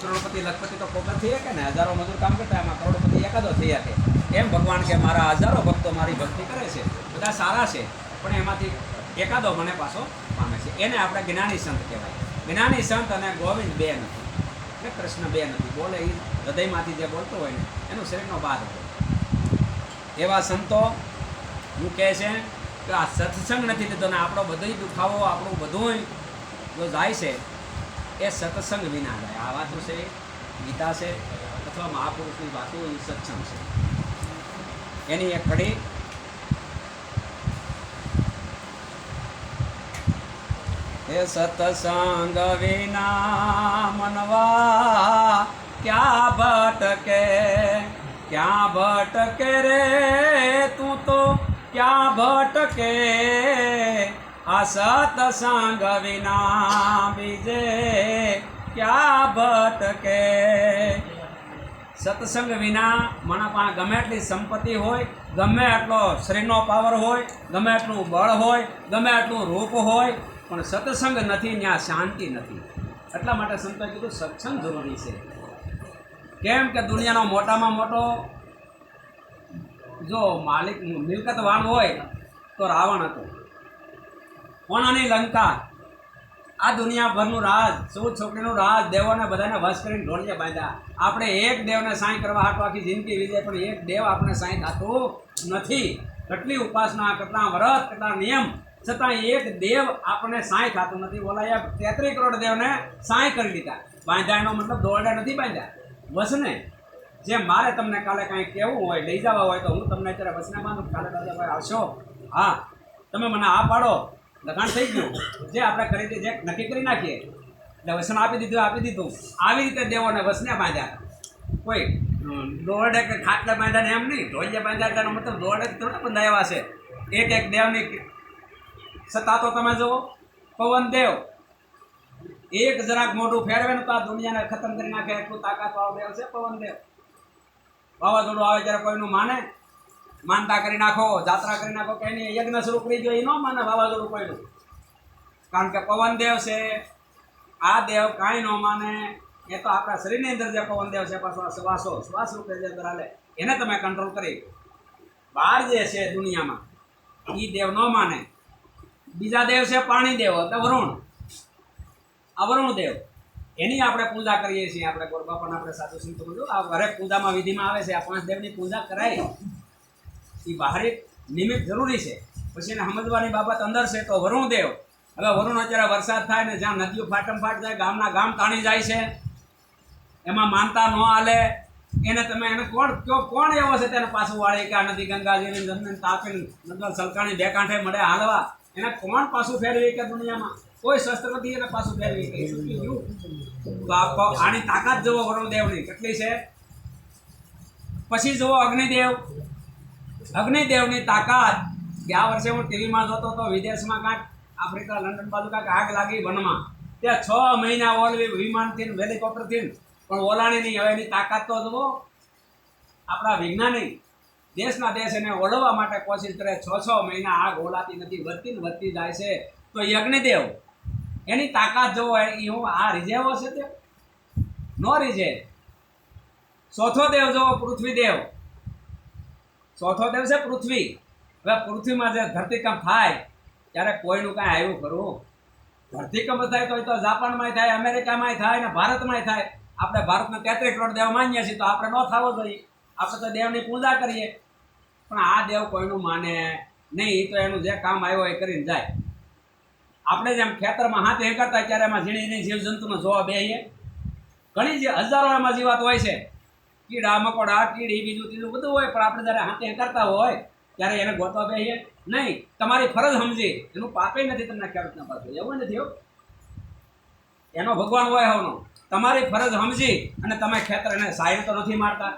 કરોડપતિ, લખપતિ તો કોક થઈ શકે ને? હજારો મજૂર કામ કરતા એમાં કરોડપતિ એકાદો થઈ શકે એમ ભગવાન કે મારા હજારો ભક્તો મારી ભક્તિ કરે છે? બધા સારા છે, પણ એમાંથી એકાદો મને પાછો પામે છે. એને આપણે જ્ઞાની સંત કહેવાય. જ્ઞાની સંત અને ગોવિંદ બે નથી એટલે કૃષ્ણ બે નથી બોલે એ હૃદયમાંથી જે બોલતો હોય ને, એનું શરીરનો બાદ હોય એવા સંતો હું કહે છે કે આ સત્સંગ નથી લીધો ને આપણો બધો દુખાવો, આપણું બધું જો જાય છે એ સત્સંગ વિના જાય આ વાતો છે ગીતા છે અથવા મહાપુરુષની વાતો એ સત્સંગ છે એની એક કડી હે સત્સંગ વિના મનવા ક્યાં ભટકે ક્યાં ભટકે રે તું તો ક્યાં ભટકે આ સત્સંગ વિના બીજે ક્યાં ભટકે સત્સંગ વિના મારા પાસે ગમે એટલી સંપત્તિ હોય, ગમે એટલો શરીરનો પાવર હોય, ગમે એટલું બળ હોય, ગમે એટલું રૂપ હોય, પણ સત્સંગ નથી, ત્યાં શાંતિ નથી. એટલા માટે સંતોએ કીધું સત્સંગ જરૂરી છે. કેમ કે દુનિયાનો મોટામાં મોટો જો માલિક મિલકતવાન હોય, તો રાવણ હતો. કોણાની લંકા આ દુનિયાભરનું રાજ, સૌ છોકરીનું રાજ, દેવોને બધાને વશ કરીને ઢોળીએ બાંધ્યા. આપણે એક દેવને સાંઈ કરવા હાટો આખી જિંદગી વીજે પણ એક દેવ આપણે સાંઈ થતું નથી. કેટલી ઉપાસના, કેટલા વ્રત, કેટલા નિયમ. છતાં એક દેવ આપણને સાંઈ થતું નથી. બોલાયા તેત્રીસ કરોડ દેવને સાંઈ કરી દીધા. બાંધ્યાનો મતલબ દોરડા નથી બાંધ્યા. વસને, જે મારે તમને કાલે કાંઈ કહેવું હોય, લઈ જવા હોય તો હું તમને અત્યારે વસને બાંધું. કાલે દાદાભાઈ આવશો? હા. તમે મને આ પાડો. લખાણ થઈ ગયું. જે આપણે કરી જે નક્કી કરી નાખીએ. એટલે વસણ આપી દીધું આપી દીધું. આવી રીતે દેવોને વસને બાંધ્યા. કોઈ દોડે કે ખાટલે બાંધ્યા એમ નહીં. ઢોળિયા બાંધ્યા તેનો મતલબ દોડે થોડા બંધાયા છે. એક એક દેવની સત્તા તો તમે જુઓ. પવન દેવ. એક જરાક મોઢું ફેરવે ને તો આ દુનિયાને ખતમ કરી નાખે. એટલું તાકાત વાળો દેવ છે પવન દેવ. વાવાઝોડું આવે ત્યારે કોઈનું માને. માનતા કરી નાખો, જાત્રા કરી નાખો કઈ નહીં, યજ્ઞ સ્વરૂપ કરી ગયો એ ન માને વાવાઝોડું પડ્યું. કારણ કે પવન દેવ છે, આ દેવ કાંઈ ન માને, એ તો આપણા શરીરની અંદર જે પવન દેવ છે પાછો શ્વાસો, શ્વાસ રૂપે જે અંદર હાલે એને તમે કંટ્રોલ કરી. બહાર જે છે દુનિયામાં એ દેવ ન માને. બીજા દેવ છે પાણી દેવ એટલે વરુણ. આ વરુણ દેવ. એની આપણે પૂજા કરીએ છીએ, આપણે ગોરબાપાને આપણે સાધુ સંતો બધું, આ હરેક પૂજામાં વિધિમાં આવે છે, આ પાંચ દેવની પૂજા કરાય. એ બહારે નિમિત્ત જરૂરી છે. પછી એને સમજવાની બાબત અંદર છે તો વરુણ દેવ. હવે વરુણ અત્યારે વરસાદ થાય ને જ્યાં નદીઓ ફાટમ ફાટ જાય, ગામના ગામ તાણી જાય છે. એમાં માનતા ન હાલે. એને તમે એને કોણ કયો કોણ એવો છે તેને પાછું વાળે કે આ નદી ગંગાજીની જમીન તાપીને નદલ સલકાણી બે કાંઠે મળે હાલવા? એને કોણ પાછું ફેરવી કે દુનિયામાં? કોઈ શસ્ત્ર નથી એને પાછું ફેરવી કે તો આની તાકાત જુઓ વરુણ દેવની કેટલી છે? પછી જુઓ અગ્નિદેવ. અગ્નિદેવની તાકાત. ગયા વર્ષે હું ટીવીમાં જોતો હતો, વિદેશમાં કાંઈક આફ્રિકા લંડન બાજુ કાંઈક આગ લાગી વનમાં. ત્યાં છ મહિના ઓલવી વિમાનથી હેલિકોપ્ટરથી પણ ઓલાણીની નહીં, હવે એની તાકાત તો જુઓ. આપણા વિજ્ઞાની દેશના દેશ એને ઓળવવા માટે કોશિશ કરે, છ છ મહિના આગ ઓલાતી નથી, વધતી ને વધતી જાય છે. તો અગ્નિદેવ, એની તાકાત જોવો એ હું આ રીઝેવ છે તે? નો રીઝે ચોથો દેવ જોવો પૃથ્વીદેવ. ચોથો દેવ છે પૃથ્વી. હવે પૃથ્વીમાં જે ધરતીકંપ થાય, ત્યારે કોઈનું કાંઈ આવ્યું ખરું? ધરતીકંપ થાય તો તો જાપાનમાં થાય, અમેરિકામાંય થાય ને ભારતમાંય થાય. આપણે ભારતનો તેત્રીસ કરોડ દેવ માનીએ છીએ, તો આપણે ન થવો જોઈએ. આપણે તો દેવની પૂજા કરીએ. પણ આ દેવ કોઈનું માને નહીં તો એનું જે કામ આવ્યો એ કરીને જાય. આપણે જેમ ખેતરમાં હાથ એ કરતા ત્યારે એમાં ઝીણી ઝીણી જીવજંતુનો જોવા બેહીએ. ઘણી જે હજારો એમાં જીવાત હોય છે કીડા મકોડા કીડી બીજું ત્રીજું બધું હોય, પણ આપણે જ્યારે હાથે કરતા હોય, ત્યારે એને ગોતવા બેસીએ નહીં, તમારી ફરજ સમજે. એનું પાપે નથી તમને ખેડૂતના પાછું એવું નથી એવું એનો ભગવાન હોય હોનો તમારી ફરજ સમજી અને તમે ખેતર એને સાહેબ તો નથી મારતા.